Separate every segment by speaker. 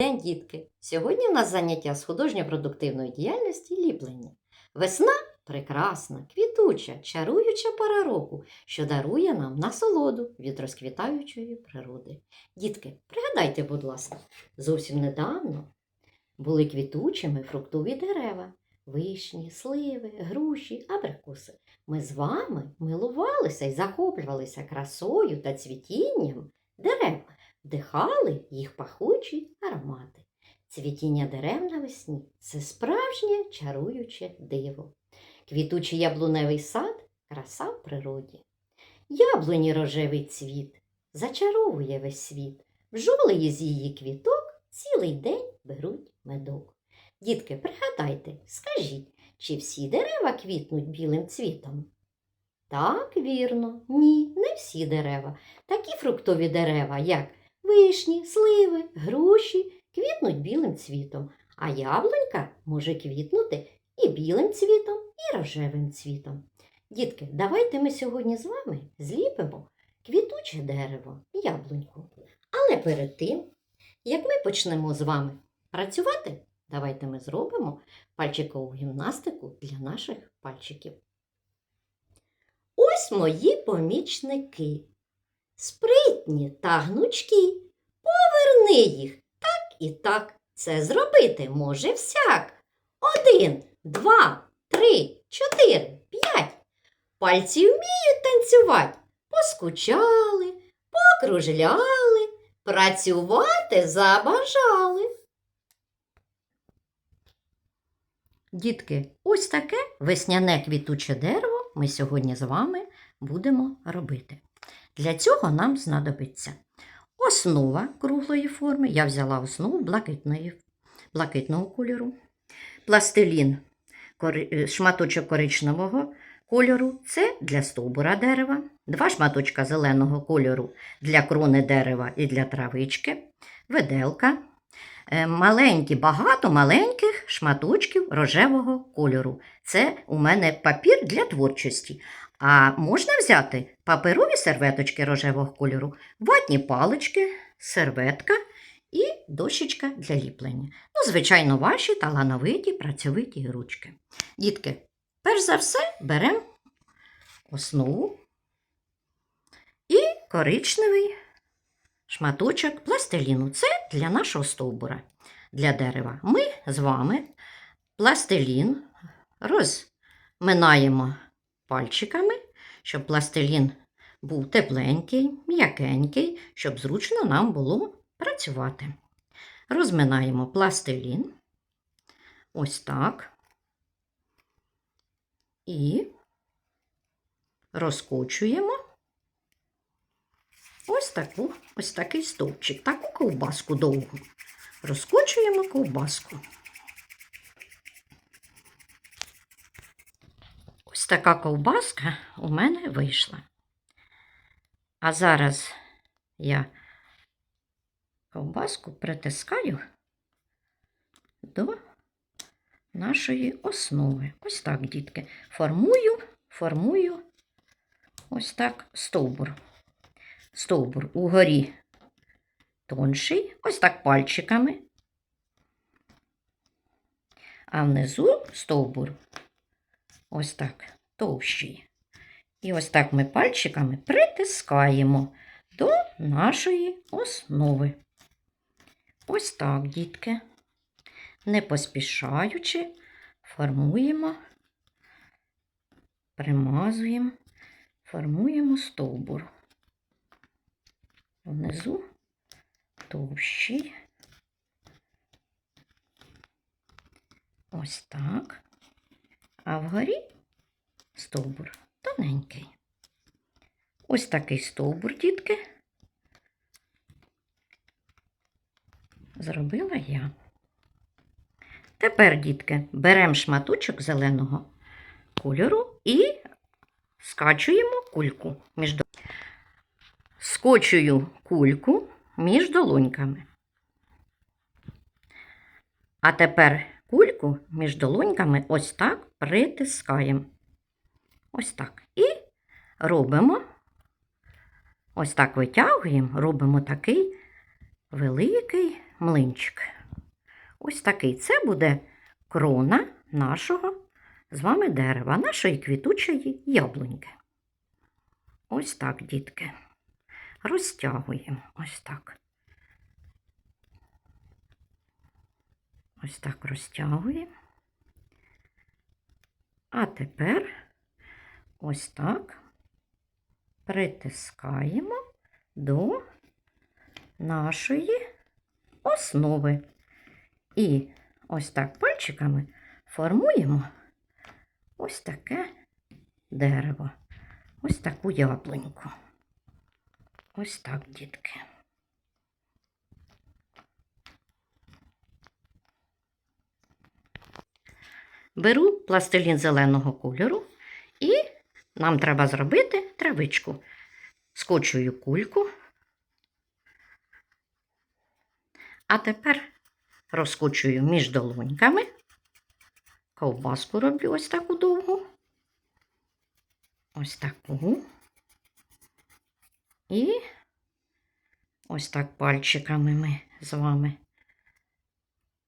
Speaker 1: День, дітки! Сьогодні у нас заняття з художньо-продуктивної діяльності ліплення. Весна прекрасна, квітуча, чаруюча пора року, що дарує нам насолоду від розквітаючої природи. Дітки, пригадайте, будь ласка, зовсім недавно були квітучими фруктові дерева, вишні, сливи, груші, абрикоси. Ми з вами милувалися і захоплювалися красою та цвітінням дерев вдихали їх пахучі аромати. Цвітіння дерев навесні це справжнє чаруюче диво. Квітучий яблуневий сад краса в природі. Яблуні рожевий цвіт зачаровує весь світ. Бджоли із її квіток цілий день беруть медок. Дітки, пригадайте, скажіть, чи всі дерева квітнуть білим цвітом? Так, вірно, ні, не всі дерева. Такі фруктові дерева, як Вишні, сливи, груші квітнуть білим цвітом, а яблунька може квітнути і білим цвітом, і рожевим цвітом. Дітки, давайте ми сьогодні з вами зліпимо квітуче дерево, яблуньку. Але перед тим, як ми почнемо з вами працювати, давайте ми зробимо пальчикову гімнастику для наших пальчиків. Ось мої помічники спритні та гнучкі. Поверни їх так і так. Це зробити може всяк. Один, два, три, чотири, п'ять. Пальці вміють танцювати. Поскучали, покружляли, працювати забажали. Дітки, ось таке весняне квітуче дерево ми сьогодні з вами будемо робити. Для цього нам знадобиться основа круглої форми. Я взяла основу блакитної, блакитного кольору, пластилін, е, шматочок коричневого кольору це для стовбура дерева, два шматочка зеленого кольору для крони дерева і для травички, виделка, е, маленькі, багато маленьких шматочків рожевого кольору. Це у мене папір для творчості. А можна взяти паперові серветочки рожевого кольору, ватні палички, серветка і дощечка для ліплення. Ну, звичайно, ваші талановиті працьовиті ручки. Дітки, перш за все беремо основу і коричневий шматочок пластиліну. Це для нашого стовбура, для дерева. Ми з вами пластилін розминаємо пальчиками, щоб пластилін був тепленький, м'якенький, щоб зручно нам було працювати. Розминаємо пластилін. Ось так. І розкочуємо ось таку, ось такий стовпчик, таку ковбаску довгу. Розкочуємо ковбаску. Така ковбаска у мене вийшла. А зараз я ковбаску притискаю до нашої основи. Ось так, дітки. Формую, формую ось так стовбур. Стовбур угорі тонший, ось так пальчиками. А внизу стовбур ось так товщий. І ось так ми пальчиками притискаємо до нашої основи. Ось так, дітки, не поспішаючи, формуємо, примазуємо, формуємо стовбур. Внизу товщий. Ось так. А вгорі стовбур тоненький. Ось такий стовбур, дітки. Зробила я. Тепер, дітки, беремо шматочок зеленого кольору і скачуємо кульку між до- Скочую кульку між долоньками. А тепер кульку між долоньками ось так притискаємо. Ось так. І робимо, ось так витягуємо, робимо такий великий млинчик. Ось такий. Це буде крона нашого з вами дерева, нашої квітучої яблуньки. Ось так, дітки. Розтягуємо. Ось так. Ось так розтягуємо. А тепер ось так притискаємо до нашої основи. І ось так пальчиками формуємо ось таке дерево, ось таку яблуньку. Ось так, дітки. Беру пластилін зеленого кольору нам треба зробити травичку. Скочую кульку. А тепер розкочую між долоньками. Ковбаску роблю ось таку довгу. Ось таку. І ось так пальчиками ми з вами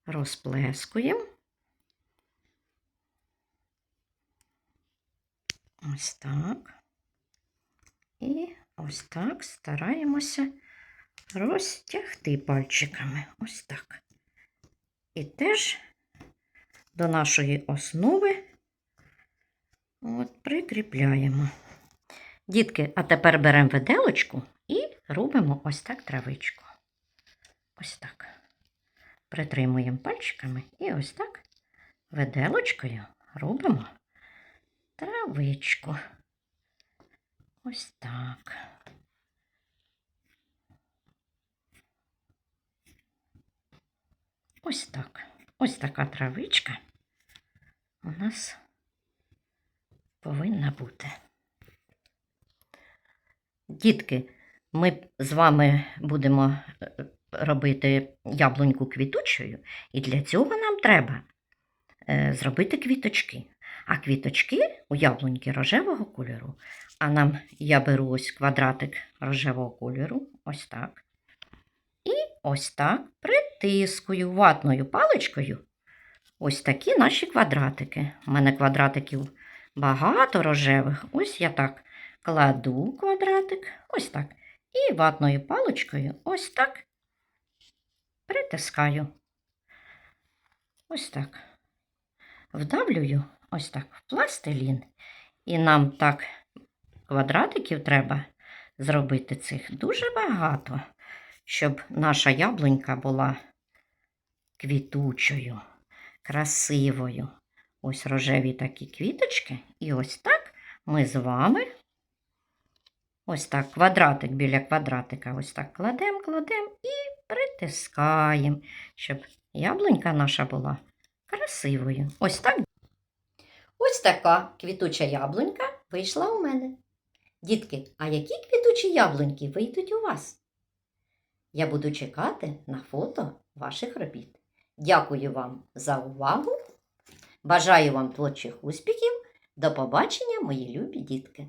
Speaker 1: розплескуємо. Ось так. І ось так стараємося розтягти пальчиками. Ось так. І теж до нашої основи от, прикріпляємо. Дітки, а тепер беремо виделочку і робимо ось так травичку. Ось так. Притримуємо пальчиками і ось так виделочкою робимо травичку. Ось так. Ось так. Ось така травичка у нас повинна бути. Дітки, ми з вами будемо е, робити яблуньку квітучою, і для цього нам треба е, зробити квіточки. А квіточки у яблуньки рожевого кольору. А нам я беру ось квадратик рожевого кольору, ось так. І ось так притискую ватною паличкою ось такі наші квадратики. У мене квадратиків багато рожевих. Ось я так кладу квадратик, ось так. І ватною паличкою ось так притискаю. Ось так. Вдавлюю ось так пластилін. І нам так квадратиків треба зробити цих дуже багато, щоб наша яблунька була квітучою, красивою. Ось рожеві такі квіточки. І ось так ми з вами ось так квадратик біля квадратика, ось так кладемо, кладемо і притискаємо, щоб яблунька наша була красивою. Ось так. Ось така квітуча яблунька вийшла у мене. Дітки, а які квітучі яблуньки вийдуть у вас? Я буду чекати на фото ваших робіт. Дякую вам за увагу. Бажаю вам творчих успіхів. До побачення, мої любі дітки!